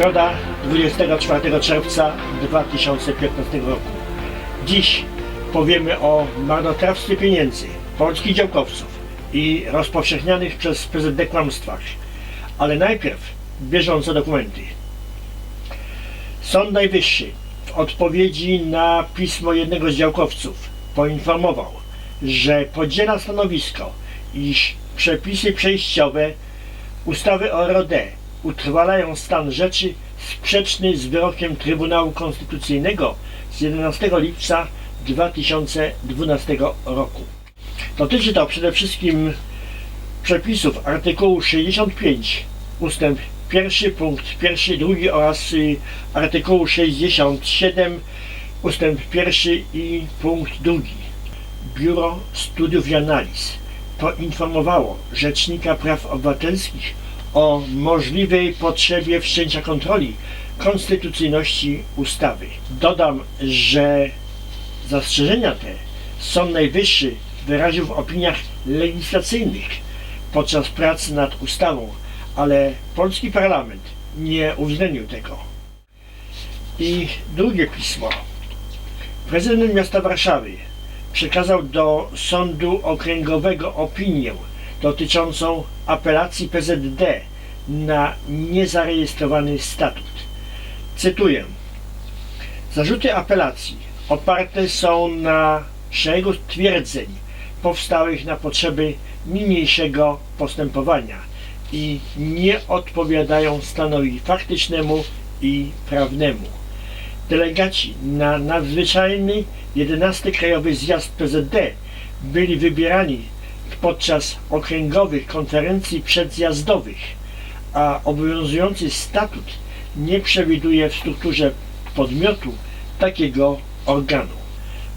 Środa 24 czerwca 2015 roku. Dziś powiemy o marnotrawstwie pieniędzy polskich działkowców i rozpowszechnianych przez PZD kłamstwach. Ale najpierw bieżące dokumenty. Sąd Najwyższy w odpowiedzi na pismo jednego z działkowców poinformował, że podziela stanowisko, iż przepisy przejściowe ustawy o ROD utrwalają stan rzeczy sprzeczny z wyrokiem Trybunału Konstytucyjnego z 11 lipca 2012 roku. Dotyczy to przede wszystkim przepisów artykułu 65 ustęp 1 punkt 1 2 oraz y, artykułu 67 ustęp 1 i punkt 2. Biuro Studiów i Analiz poinformowało Rzecznika Praw Obywatelskich o możliwej potrzebie wszczęcia kontroli konstytucyjności ustawy. Dodam, że zastrzeżenia te Sąd Najwyższy wyraził w opiniach legislacyjnych podczas prac nad ustawą, ale polski parlament nie uwzględnił tego. I drugie pismo. Prezydent miasta Warszawy przekazał do Sądu Okręgowego opinię dotyczącą apelacji PZD na niezarejestrowany statut. Cytuję. Zarzuty apelacji oparte są na szeregu twierdzeń powstałych na potrzeby niniejszego postępowania i nie odpowiadają stanowi faktycznemu i prawnemu. Delegaci na nadzwyczajny 11 Krajowy Zjazd PZD byli wybierani podczas okręgowych konferencji przedzjazdowych, a obowiązujący statut nie przewiduje w strukturze podmiotu takiego organu.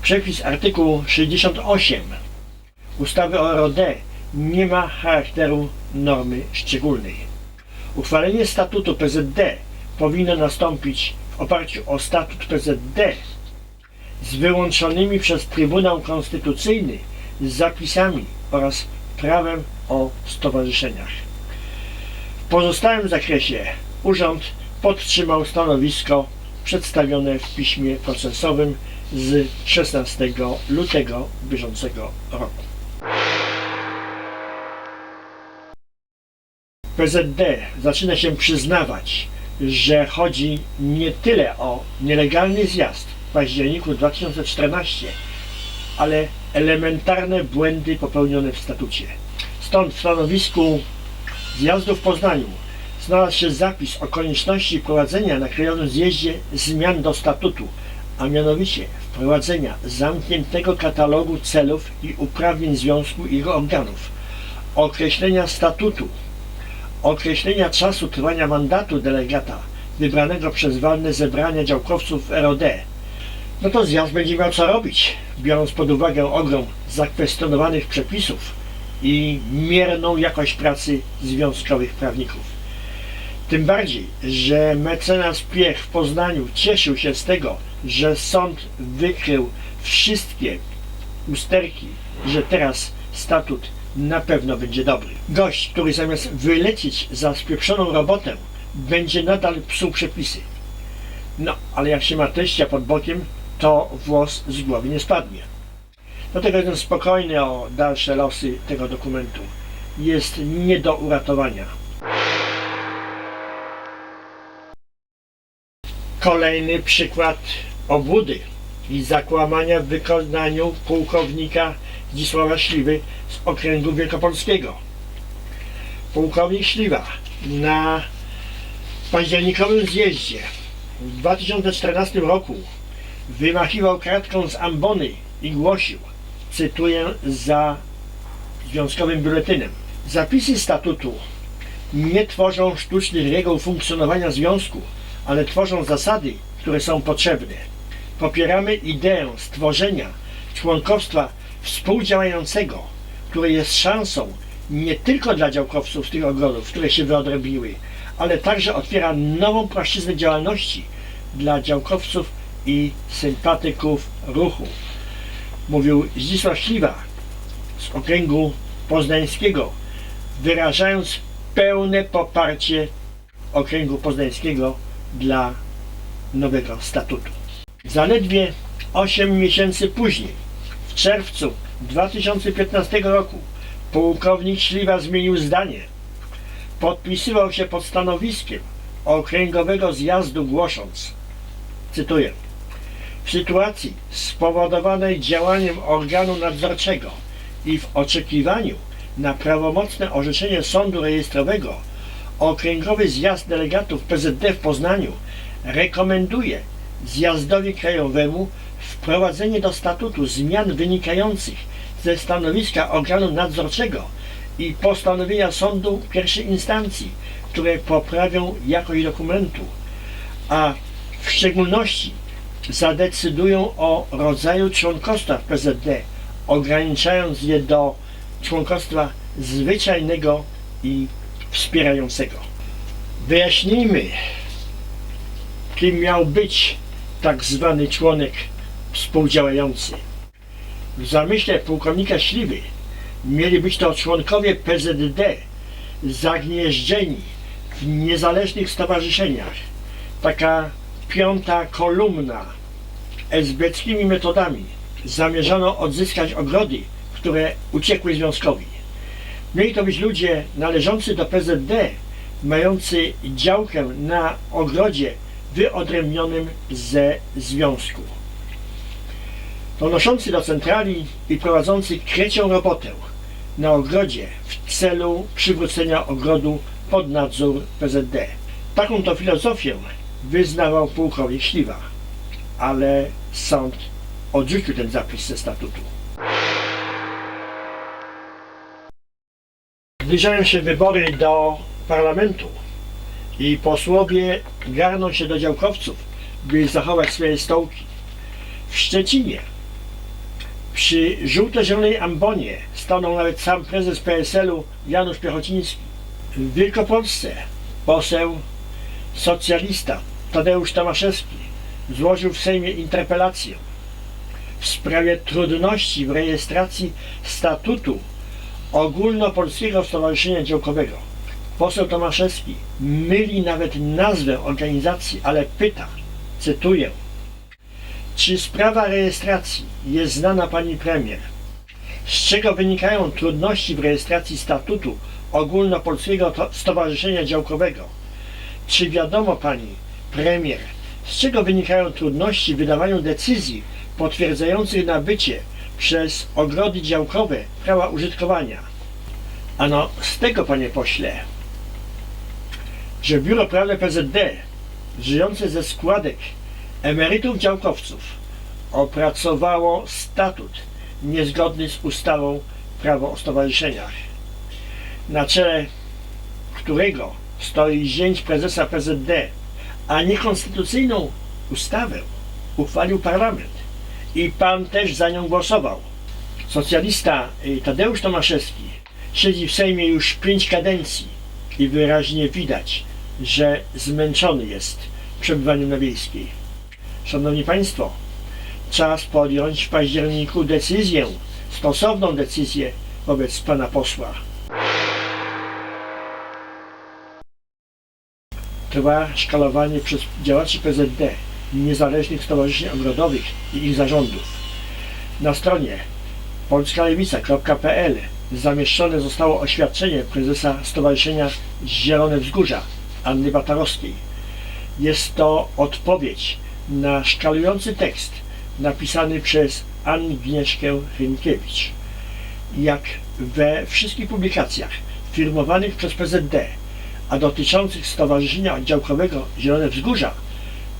Przepis artykułu 68 ustawy o ROD nie ma charakteru normy szczególnej. Uchwalenie statutu PZD powinno nastąpić w oparciu o statut PZD z wyłączonymi przez Trybunał Konstytucyjny zapisami oraz prawem o stowarzyszeniach. W pozostałym zakresie Urząd podtrzymał stanowisko przedstawione w piśmie procesowym z 16 lutego bieżącego roku. PZD zaczyna się przyznawać, że chodzi nie tyle o nielegalny zjazd w październiku 2014, ale elementarne błędy popełnione w statucie. Stąd w stanowisku zjazdu w Poznaniu znalazł się zapis o konieczności wprowadzenia na Krajowym Zjeździe zmian do statutu, a mianowicie wprowadzenia zamkniętego katalogu celów i uprawnień związku i jego organów, określenia statutu, określenia czasu trwania mandatu delegata wybranego przez walne zebrania działkowców ROD, no to zjazd będzie miał co robić, biorąc pod uwagę ogrom zakwestionowanych przepisów i mierną jakość pracy związkowych prawników. Tym bardziej, że mecenas Piech w Poznaniu cieszył się z tego, że sąd wykrył wszystkie usterki, że teraz statut na pewno będzie dobry. Gość, który zamiast wylecieć za spieprzoną robotę, będzie nadal psuł przepisy. No, ale jak się ma teścia pod bokiem, to włos z głowy nie spadnie. Dlatego jestem spokojny o dalsze losy tego dokumentu. Jest nie do uratowania. Kolejny przykład obłudy i zakłamania w wykonaniu pułkownika Zdzisława Śliwy z okręgu wielkopolskiego. Pułkownik Śliwa na październikowym zjeździe w 2014 roku wymachiwał kratką z ambony i głosił, cytuję za związkowym biuletynem. Zapisy statutu nie tworzą sztucznych reguł funkcjonowania związku, ale tworzą zasady, które są potrzebne. Popieramy ideę stworzenia członkostwa współdziałającego, które jest szansą nie tylko dla działkowców tych ogrodów, które się wyodrębniły, ale także otwiera nową płaszczyznę działalności dla działkowców i sympatyków ruchu. Mówił Zdzisław Śliwa z okręgu poznańskiego, wyrażając pełne poparcie Okręgu Poznańskiego dla nowego statutu. Zaledwie 8 miesięcy później, w czerwcu 2015 roku, pułkownik Śliwa zmienił zdanie. Podpisywał się pod stanowiskiem Okręgowego Zjazdu głosząc, cytuję, w sytuacji spowodowanej działaniem organu nadzorczego i w oczekiwaniu na prawomocne orzeczenie sądu rejestrowego Okręgowy Zjazd Delegatów PZD w Poznaniu rekomenduje Zjazdowi Krajowemu wprowadzenie do statutu zmian wynikających ze stanowiska organu nadzorczego i postanowienia sądu pierwszej instancji, które poprawią jakość dokumentu, a w szczególności zadecydują o rodzaju członkostwa w PZD, ograniczając je do członkostwa zwyczajnego i wspierającego. Wyjaśnijmy, kim miał być tak zwany członek współdziałający. W zamyśle pułkownika Śliwy mieli być to członkowie PZD zagnieżdżeni w niezależnych stowarzyszeniach. Taka piąta kolumna esbeckimi metodami zamierzano odzyskać ogrody, które uciekły związkowi. Mieli to być ludzie należący do PZD, mający działkę na ogrodzie wyodrębnionym ze związku. Donoszący do centrali i prowadzący krecią robotę na ogrodzie w celu przywrócenia ogrodu pod nadzór PZD. Taką to filozofię wyznawał pułkownik Śliwa, ale sąd odrzucił ten zapis ze statutu. Zbliżają się wybory do parlamentu i posłowie garną się do działkowców, by zachować swoje stołki. W Szczecinie przy żółto-zielonej ambonie stanął nawet sam prezes PSL-u Janusz Piechociński. W Wielkopolsce poseł socjalista Tadeusz Tomaszewski złożył w Sejmie interpelację w sprawie trudności w rejestracji statutu Ogólnopolskiego Stowarzyszenia Działkowego. Poseł Tomaszewski myli nawet nazwę organizacji, ale pyta, cytuję, czy sprawa rejestracji jest znana pani premier? Z czego wynikają trudności w rejestracji statutu Ogólnopolskiego To- Stowarzyszenia Działkowego? Czy wiadomo pani premier, z czego wynikają trudności w wydawaniu decyzji potwierdzających nabycie przez ogrody działkowe prawa użytkowania? Ano z tego, panie pośle, że Biuro Prawne PZD, żyjące ze składek emerytów działkowców, opracowało statut niezgodny z ustawą Prawo o stowarzyszeniach, na czele którego stoi zięć prezesa PZD, a niekonstytucyjną ustawę uchwalił parlament i pan też za nią głosował. Socjalista y, Tadeusz Tomaszewski siedzi w Sejmie już pięć kadencji i wyraźnie widać, że zmęczony jest przebywaniem na wiejskiej. Szanowni Państwo, czas podjąć w październiku decyzję, stosowną decyzję wobec pana posła. Trwa szkalowanie przez działaczy PZD niezależnych stowarzyszeń ogrodowych i ich zarządów. Na stronie polskalewica.pl zamieszczone zostało oświadczenie prezesa Stowarzyszenia Zielone Wzgórza Anny Batarowskiej. Jest to odpowiedź na szkalujący tekst napisany przez Agnieszkę Rynkiewicz. Jak we wszystkich publikacjach firmowanych przez PZD, a dotyczących Stowarzyszenia Oddziałkowego Zielone Wzgórza,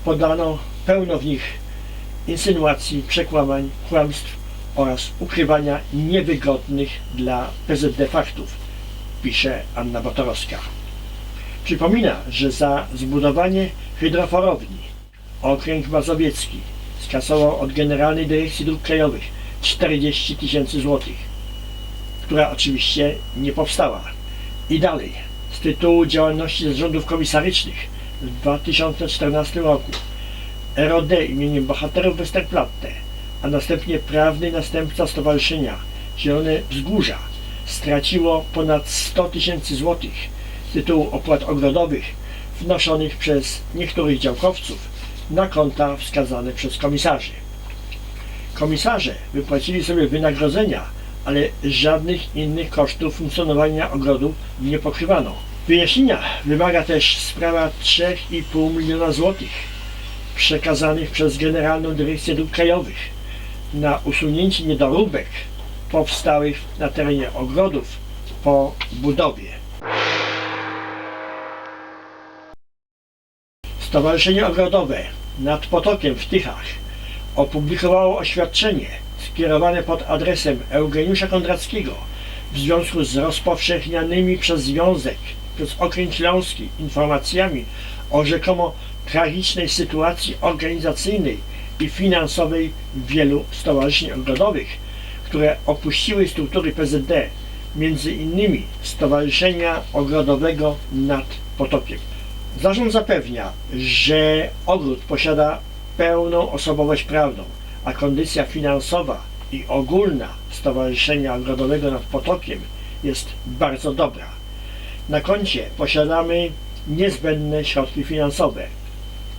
podano pełno w nich insynuacji, przekłamań, kłamstw oraz ukrywania niewygodnych dla PZD faktów, pisze Anna Batorowska. Przypomina, że za zbudowanie hydroforowni okręg mazowiecki skasował od Generalnej Dyrekcji Dróg Krajowych 40 tysięcy złotych, która oczywiście nie powstała. I dalej, z tytułu działalności zarządów komisarycznych w 2014 roku ROD imieniem bohaterów Westerplatte, a następnie prawny następca Stowarzyszenia Zielone Wzgórza straciło ponad 100 tysięcy złotych z tytułu opłat ogrodowych wnoszonych przez niektórych działkowców na konta wskazane przez komisarzy. Komisarze wypłacili sobie wynagrodzenia, ale żadnych innych kosztów funkcjonowania ogrodu nie pokrywano. Wyjaśnienia wymaga też sprawa 3,5 miliona złotych przekazanych przez Generalną Dyrekcję Dróg Krajowych na usunięcie niedoróbek powstałych na terenie ogrodów po budowie. Stowarzyszenie Ogrodowe nad Potokiem w Tychach opublikowało oświadczenie skierowane pod adresem Eugeniusza Kondrackiego w związku z rozpowszechnianymi przez Związek, przez Okręg Śląski informacjami o rzekomo tragicznej sytuacji organizacyjnej i finansowej wielu stowarzyszeń ogrodowych, które opuściły struktury PZD, między innymi Stowarzyszenia Ogrodowego nad Potokiem. Zarząd zapewnia, że ogród posiada pełną osobowość prawną, a kondycja finansowa i ogólna Stowarzyszenia Ogrodowego nad Potokiem jest bardzo dobra. Na koncie posiadamy niezbędne środki finansowe.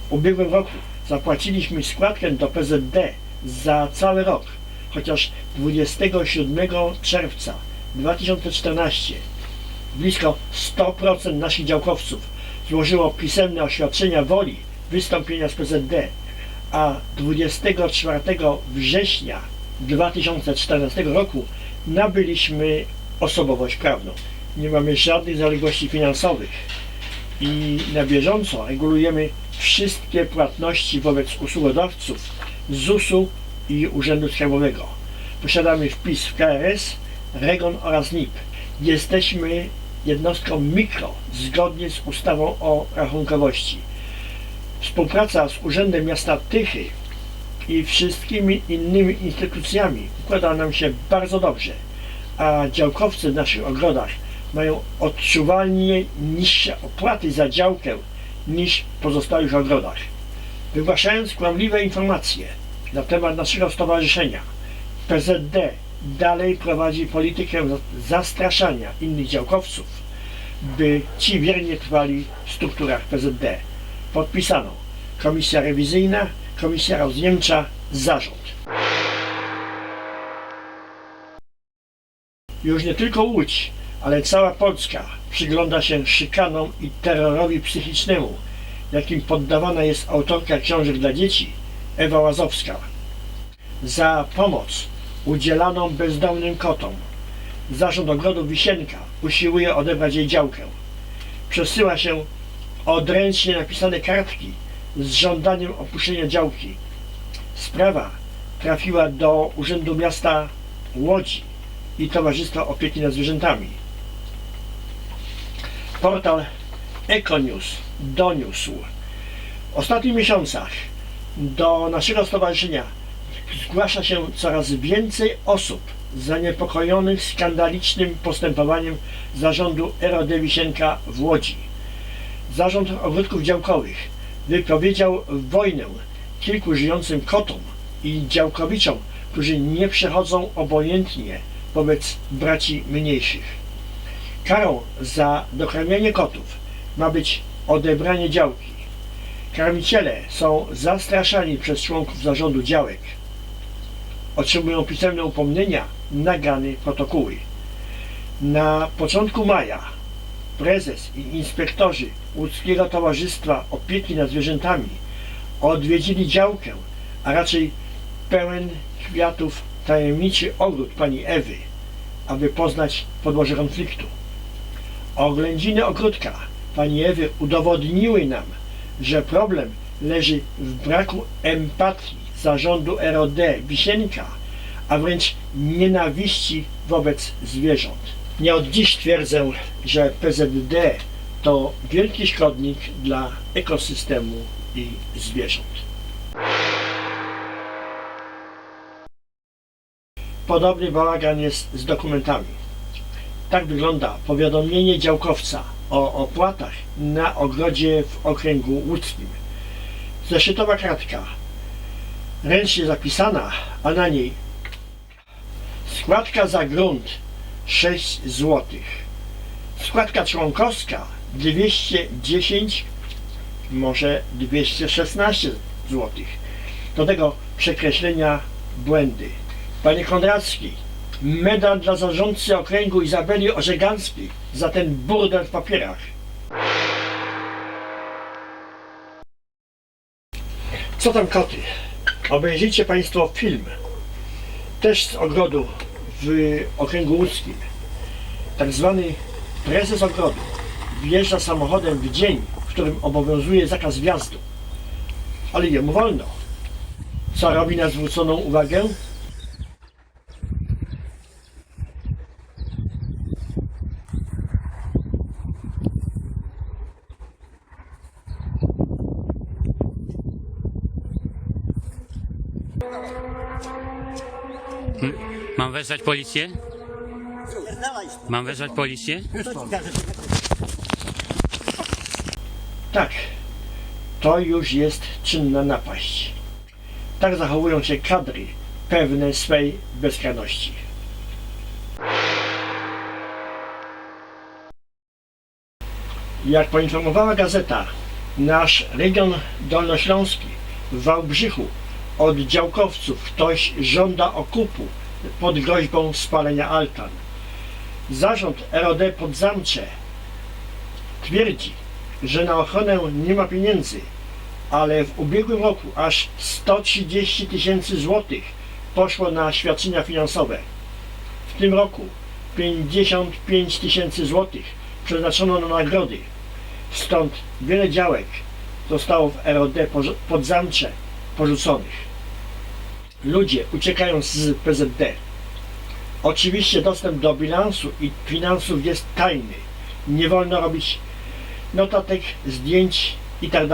W ubiegłym roku zapłaciliśmy składkę do PZD za cały rok, chociaż 27 czerwca 2014 blisko 100% naszych działkowców złożyło pisemne oświadczenia woli wystąpienia z PZD, a 24 września 2014 roku nabyliśmy osobowość prawną. Nie mamy żadnych zaległości finansowych i na bieżąco regulujemy wszystkie płatności wobec usługodawców ZUS-u i Urzędu Skarbowego. Posiadamy wpis w KRS, REGON oraz NIP. Jesteśmy jednostką mikro zgodnie z ustawą o rachunkowości. Współpraca z Urzędem Miasta Tychy i wszystkimi innymi instytucjami układa nam się bardzo dobrze, a działkowcy w naszych ogrodach mają odczuwalnie niższe opłaty za działkę niż w pozostałych ogrodach. Wygłaszając kłamliwe informacje na temat naszego stowarzyszenia, PZD dalej prowadzi politykę zastraszania innych działkowców, by ci wiernie trwali w strukturach PZD. Podpisano Komisja Rewizyjna, Komisja Rozjemcza, Zarząd. Już nie tylko Łódź, ale cała Polska przygląda się szykanom i terrorowi psychicznemu, jakim poddawana jest autorka książek dla dzieci Ewa Łazowska. Za pomoc udzielaną bezdomnym kotom Zarząd Ogrodu Wisienka usiłuje odebrać jej działkę. Przesyła się odręcznie napisane kartki z żądaniem opuszczenia działki. Sprawa trafiła do Urzędu Miasta Łodzi i Towarzystwa Opieki nad Zwierzętami. Portal Econews doniósł w ostatnich miesiącach do naszego stowarzyszenia zgłasza się coraz więcej osób zaniepokojonych skandalicznym postępowaniem zarządu ROD Wisienka w Łodzi. Zarząd ogródków działkowych wypowiedział wojnę kilku żyjącym kotom i działkowiczom, którzy nie przechodzą obojętnie wobec braci mniejszych. Karą za dokarmianie kotów ma być odebranie działki. Karmiciele są zastraszani przez członków zarządu działek. Otrzymują pisemne upomnienia, nagany protokoły. Na początku maja prezes i inspektorzy Łódzkiego Towarzystwa Opieki nad Zwierzętami odwiedzili działkę, a raczej pełen kwiatów tajemniczy ogród pani Ewy, aby poznać podłoże konfliktu. Oględziny ogródka pani Ewy udowodniły nam, że problem leży w braku empatii zarządu ROD Wisienka, a wręcz nienawiści wobec zwierząt. Nie od dziś twierdzę, że PZD to wielki szkodnik dla ekosystemu i zwierząt. Podobny bałagan jest z dokumentami. Tak wygląda powiadomienie działkowca o opłatach na ogrodzie w okręgu łódzkim. Zeszytowa kratka, ręcznie zapisana, a na niej składka za grunt 6 zł. Składka członkowska 210 może 216 zł. Do tego przekreślenia błędy. Panie Konracki, medal dla zarządcy okręgu Izabeli Orzeganckiej za ten burdel w papierach. Co tam koty? Obejrzyjcie Państwo film, też z ogrodu w okręgu łódzkim. Tak zwany prezes ogrodu wjeżdża samochodem w dzień, w którym obowiązuje zakaz wjazdu. Ale jemu wolno. Co robi na zwróconą uwagę? Mam wezwać policję? Mam wezwać policję? Tak, to już jest czynna napaść. Tak zachowują się kadry pewne swej bezkarności. Jak poinformowała gazeta, nasz region dolnośląski w Wałbrzychu od działkowców ktoś żąda okupu pod groźbą spalenia altan. Zarząd ROD Podzamcze twierdzi, że na ochronę nie ma pieniędzy, ale w ubiegłym roku aż 130 tysięcy złotych poszło na świadczenia finansowe. W tym roku 55 tysięcy złotych przeznaczono na nagrody. Stąd wiele działek zostało w ROD Podzamcze porzuconych. Ludzie uciekają z PZD. Oczywiście dostęp do bilansu i finansów jest tajny. Nie wolno robić notatek, zdjęć i tak.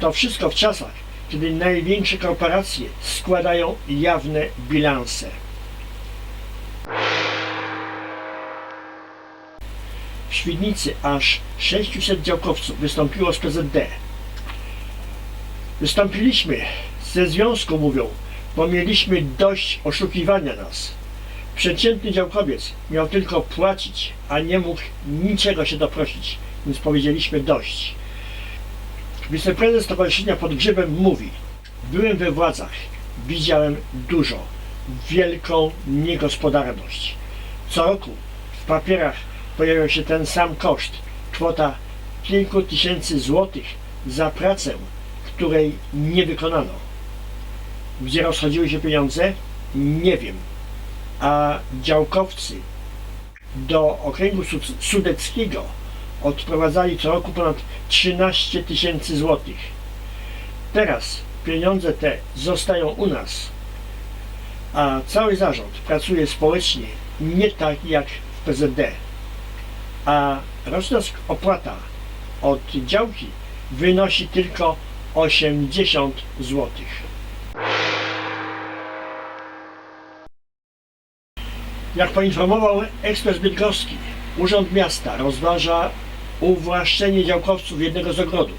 To wszystko w czasach, kiedy największe korporacje składają jawne bilanse. W Świdnicy aż 600 działkowców wystąpiło z PZD. Wystąpiliśmy ze związku, mówią, bo mieliśmy dość oszukiwania nas. Przeciętny działkowiec miał tylko płacić, a nie mógł niczego się doprosić, więc powiedzieliśmy dość. Wiceprezes Stowarzyszenia pod Grzybem mówi Byłem we władzach, widziałem dużo, wielką niegospodarność. Co roku w papierach pojawiał się ten sam koszt, kwota kilku tysięcy złotych za pracę, której nie wykonano. Gdzie rozchodziły się pieniądze? Nie wiem. A działkowcy do okręgu sud- sudeckiego odprowadzali co roku ponad 13 tysięcy złotych. Teraz pieniądze te zostają u nas, a cały zarząd pracuje społecznie, nie tak jak w PZD. A roczna opłata od działki wynosi tylko 80 złotych. Jak poinformował ekspres bydgoski, Urząd Miasta rozważa uwłaszczenie działkowców jednego z ogrodów.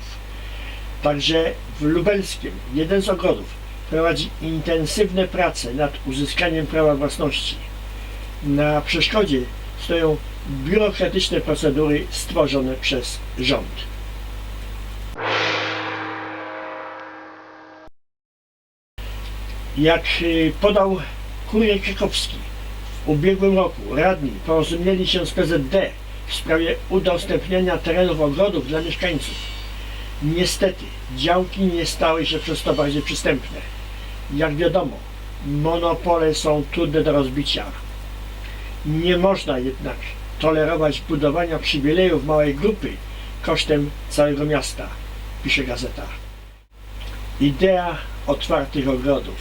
Także w Lubelskiem jeden z ogrodów prowadzi intensywne prace nad uzyskaniem prawa własności. Na przeszkodzie stoją biurokratyczne procedury stworzone przez rząd. Jak y, podał kurier krakowski, ubiegłym roku radni porozumieli się z PZD w sprawie udostępniania terenów ogrodów dla mieszkańców. Niestety działki nie stały się przez to bardziej przystępne. Jak wiadomo, monopole są trudne do rozbicia. Nie można jednak tolerować budowania przywilejów małej grupy kosztem całego miasta, pisze gazeta. Idea otwartych ogrodów.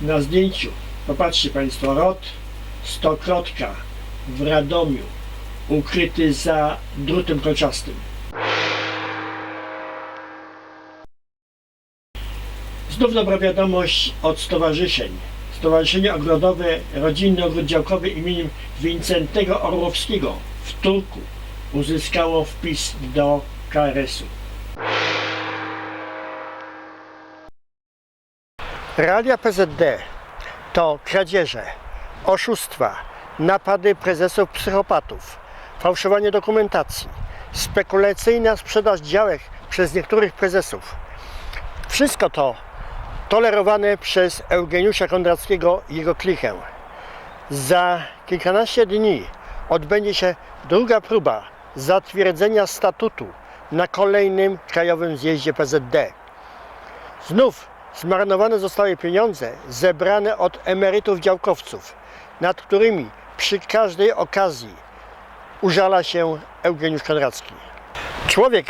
Na zdjęciu, popatrzcie Państwo, rod stokrotka w Radomiu, ukryty za drutem kolczastym. Znów dobra wiadomość od stowarzyszeń. Stowarzyszenie Ogrodowe Rodzinny Ogród Działkowy imieniem Wincentego Orłowskiego w Turku uzyskało wpis do KRS-u. Realia PZD to kradzieże, oszustwa, napady prezesów psychopatów, fałszowanie dokumentacji, spekulacyjna sprzedaż działek przez niektórych prezesów. Wszystko to tolerowane przez Eugeniusza Kondrackiego i jego klikę. Za kilkanaście dni odbędzie się druga próba zatwierdzenia statutu na kolejnym Krajowym Zjeździe PZD. Znów zmarnowane zostały pieniądze zebrane od emerytów działkowców, nad którymi przy każdej okazji użala się Eugeniusz Konracki. Człowiek,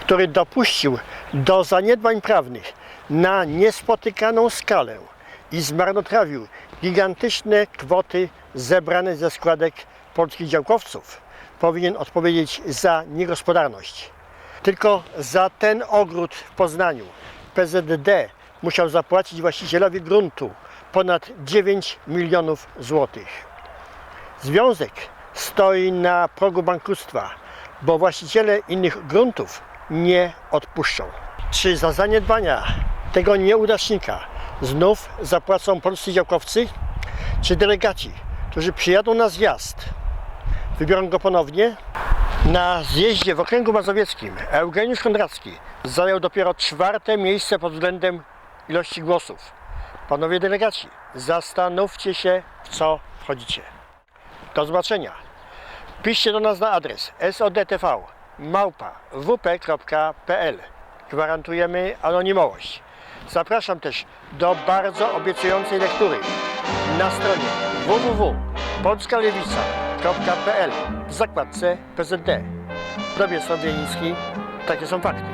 który dopuścił do zaniedbań prawnych na niespotykaną skalę i zmarnotrawił gigantyczne kwoty zebrane ze składek polskich działkowców, powinien odpowiedzieć za niegospodarność. Tylko za ten ogród w Poznaniu PZD musiał zapłacić właścicielowi gruntu ponad 9 milionów złotych. Związek stoi na progu bankructwa, bo właściciele innych gruntów nie odpuszczą. Czy za zaniedbania tego nieudacznika znów zapłacą polscy działkowcy? Czy delegaci, którzy przyjadą na zjazd, wybiorą go ponownie? Na zjeździe w okręgu mazowieckim Eugeniusz Kondracki zajął dopiero czwarte miejsce pod względem ilości głosów. Panowie delegaci, zastanówcie się, w co wchodzicie. Do zobaczenia. Piszcie do nas na adres sodtv małpa wp.pl. Gwarantujemy anonimowość. Zapraszam też do bardzo obiecującej lektury na stronie www.polskalewica.pl w zakładce PZD. Dobie Słowiański, takie są fakty.